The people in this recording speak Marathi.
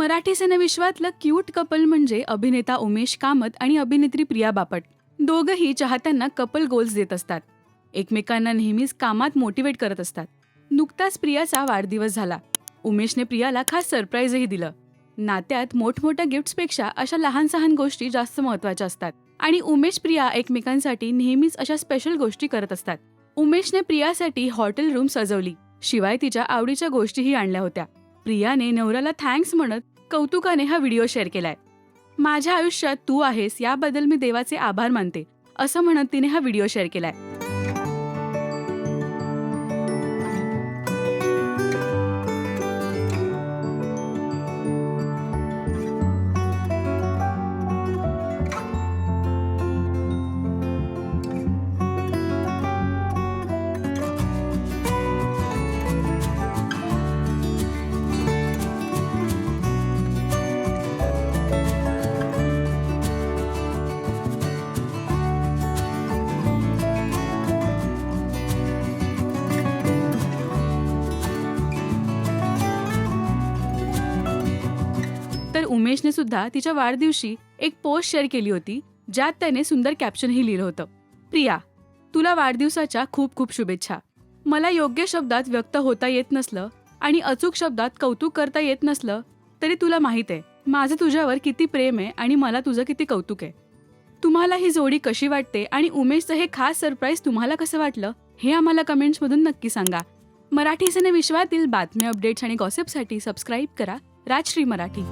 मराठी सिनेविश्वातलं क्यूट कपल म्हणजे अभिनेता उमेश कामत आणि अभिनेत्री प्रिया बापट. दोघंही चाहत्यांना कपल गोल्स देत असतात. एकमेकांना नेहमीच कामात मोटिवेट करत असतात. नुकताच प्रियाचा वाढदिवस झाला. उमेशने प्रियाला खास सरप्राईजही दिलं. नात्यात मोठमोठ्या गिफ्ट्सपेक्षा अशा लहान सहान गोष्टी जास्त महत्त्वाच्या असतात. आणि उमेश प्रिया एकमेकांसाठी नेहमीच अशा स्पेशल गोष्टी करत असतात. उमेशने प्रियासाठी हॉटेल रूम सजवली. शिवाय तिच्या आवडीच्या गोष्टीही आणल्या होत्या. प्रियाने नवऱ्याला थँक्स म्हणत कौतुकाने हा व्हिडिओ शेअर केलाय. माझ्या आयुष्यात तू आहेस याबद्दल मी देवाचे आभार मानते असं म्हणत तिने हा व्हिडिओ शेअर केलाय. तर उमेशने सुद्धा तिच्या वाढदिवशी एक पोस्ट शेअर केली होती ज्यात त्याने सुंदर कॅप्शनही लिहिलं होतं. प्रिया तुला वाढदिवसाच्या खूप खूप शुभेच्छा. मला योग्य शब्दात व्यक्त होता येत नसलं आणि अचूक शब्दात कौतुक करता येत नसलं तरी तुला माहीत आहे माझं तुझ्यावर किती प्रेम आहे आणि मला तुझं किती कौतुक आहे. तुम्हाला ही जोडी कशी वाटते आणि उमेशचं हे खास सरप्राईज तुम्हाला कसं वाटलं हे आम्हाला कमेंट्समधून नक्की सांगा. मराठी सिने विश्वातील बातम्या अपडेट्स आणि गॉसिपसाठी सबस्क्राईब करा राजश्री मराठी.